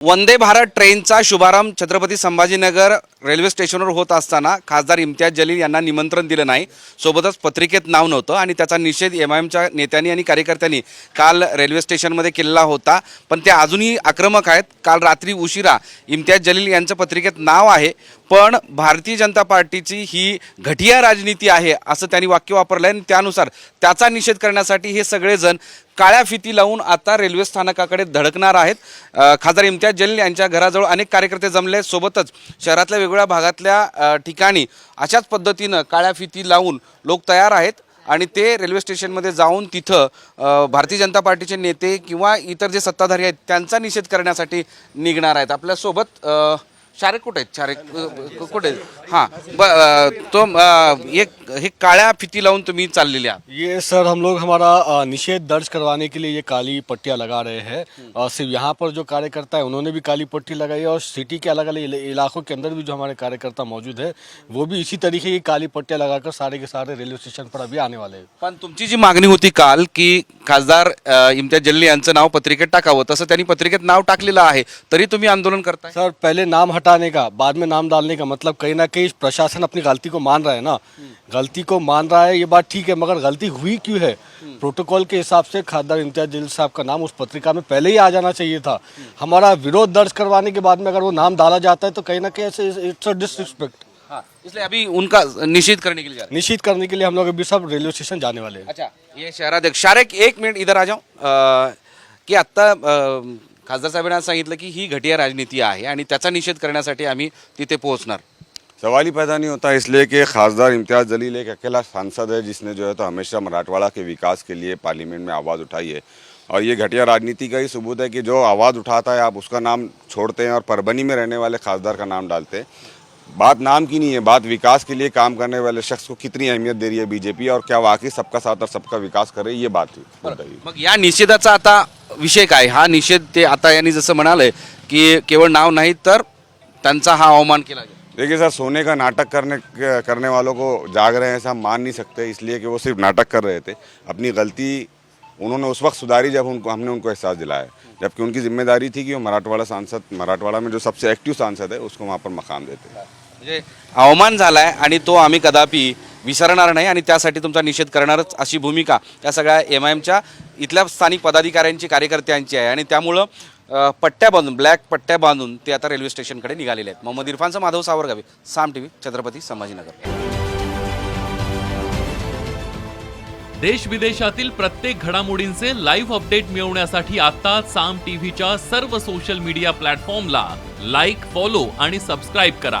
वंदे भारत ट्रेनचा शुभारंभ छत्रपती संभाजीनगर रेल्वे स्टेशनवर होत असताना खासदार इम्तियाज जलील यांना निमंत्रण दिलं नाही. सोबतच पत्रिकेत नाव नव्हतं आणि त्याचा निषेध एम आय एमच्या नेत्यांनी आणि कार्यकर्त्यांनी काल रेल्वे स्टेशनमध्ये केलेला होता. पण ते अजूनही आक्रमक आहेत. काल रात्री उशिरा इम्तियाज जलील यांचं पत्रिकेत नाव आहे. पण भारतीय जनता पार्टीची ही घटिया राजनीती आहे असं त्यांनी वाक्य वापरलं आहे आणि त्यानुसार त्याचा निषेध करण्यासाठी हे सगळेजण काळ्या फिती लावून आता रेल्वे स्थानकाकडे धडकणार आहेत खासदार इम्तियाज जलील यांच्या घराजवळ अनेक कार्यकर्ते जमले आहेत. सोबतच शहरातल्या वेगवेगळ्या भागातल्या ठिकाणी अशाच पद्धतीनं काळ्या फिती लावून लोक तयार आहेत आणि ते रेल्वे स्टेशनमध्ये जाऊन तिथं भारतीय जनता पार्टीचे नेते किंवा इतर जे सत्ताधारी आहेत त्यांचा निषेध करण्यासाठी निघणार आहेत आपल्यासोबत शारेक कुठे आहेत? शारेक अ, कुठे आहेत? हां ब अ, तो अ, एक हे काळ्या फिती लावून तुम्ही चाललेले आहात. ये सर हम लोग हमारा अ, निषेध दर्ज करवाने के लिए ये काली पट्टियां लगा रहे हैं। और सिर्फ यहाँ पर जो कार्यकर्ता है उन्होंने भी काली पट्टी लगाई है और सिटी के अलग अलग इला- इलाकों के अंदर भी जो हमारे कार्यकर्ता मौजूद है वो भी इसी तरीके की काली पट्टियां लगाकर सारे के सारे रेलवे स्टेशन पर अभी आने वाले हैं। पण तुमची जी मागणी होती काल की खासदार अ, इम्तियाज जलील यांचं नाव पत्रिकेत टाकावं तसं त्यांनी पत्रिकेत नाव टाकलेलं आहे. तरी तुम्ही आंदोलन करताय? सर पहले नाम हटाने का बाद में नाम डालने का मतलब कहीं ना कहीं प्रशासन अपनी गलती को मान रहा है ना। गलती को मान रहा है ये बात ठीक है मगर गलती हुई क्यों है? प्रोटोकॉल के हिसाब से खासदार इम्तियाज़ जलील साहब का नाम उस पत्रिका में पहले ही आ जाना चाहिए था। हमारा विरोध दर्ज करवाने के बाद में अगर वो नाम डाला जाता है तो कहीं ना कहीं ऐसे इट्स अ डिसरिस्पेक्ट हाँ इसलिए अभी उनका निश्चित करने के लिए निश्चित करने के लिए हम लोग अभी सब रेलवे स्टेशन जाने वाले हैं। अच्छा ये शहराध्यक्ष शारेक एक मिनिट इधर आ जाओ। की आत्ता अ, खासदार साहेबांनी सांगितलं की ही घटिया राजनीती आहे आणि त्याचा निषेध करण्यासाठी आम्ही तिथे पोहोचणार. सवाल ही पैदा नहीं होता इसलिए कि खासदार इम्तियाज जलील एक अकेला सांसद है जिसने जो है तो हमेशा मराठवाड़ा के विकास के लिए पार्लियामेंट में आवाज़ उठाई है। और ये घटिया राजनीति का ही सबूत है कि जो आवाज़ उठाता है आप उसका नाम छोड़ते हैं और परबनी में रहने वाले खासदार का नाम डालते हैं। बात नाम की नहीं है बात विकास के लिए काम करने वाले शख्स को कितनी अहमियत दे रही है बीजेपी और क्या वाकई सबका साथ और सबका विकास करे ये बात थी बताइए। मग या निषेधाचा आता विषय काय? हा निषेध ते आता यांनी जसं म्हणाले की केवळ नाव नाही तर त्यांचा हा अवमान केला गेला. देखिए सर सोने का नाटक करने करने वालों को जाग रहे हैं ऐसा मान नहीं सकते इसलिए कि वो सिर्फ नाटक कर रहे थे। अपनी गलती उन्होंने उस वक्त सुधारी जब उनको हमने उनको एहसास दिलाया। जबकि उनकी जिम्मेदारी थी कि वो मराठवाड़ा सांसद मराठवाड़ा में जो सबसे एक्टिव सांसद है उसको वहाँ पर मकाम देते। म्हणजे अवमान झालाय आणि तो आम्ही कदापि विसरणार नाही आणि त्यासाठी तुमचा निषेध करणारच अशी भूमिका या सगळ्या एम आय एमच्या इथल्या स्थानिक पदाधिकाऱ्यांची कार्यकर्त्यांची आहे. आणि त्यामुळं पट्ट्या बांधून ब्लॅक पट्ट्या बांधून ते आता रेल्वे स्टेशनकडे निघालेले आहेत. मोहम्मद इरफानचं माधव सावरगावी साम टी व्ही छत्रपती संभाजीनगर. देश विदेशातील प्रत्येक घडामोडींचे लाईव्ह अपडेट मिळवण्यासाठी आता साम टीव्हीच्या सर्व सोशल मीडिया प्लॅटफॉर्मला लाईक फॉलो आणि सबस्क्राईब करा.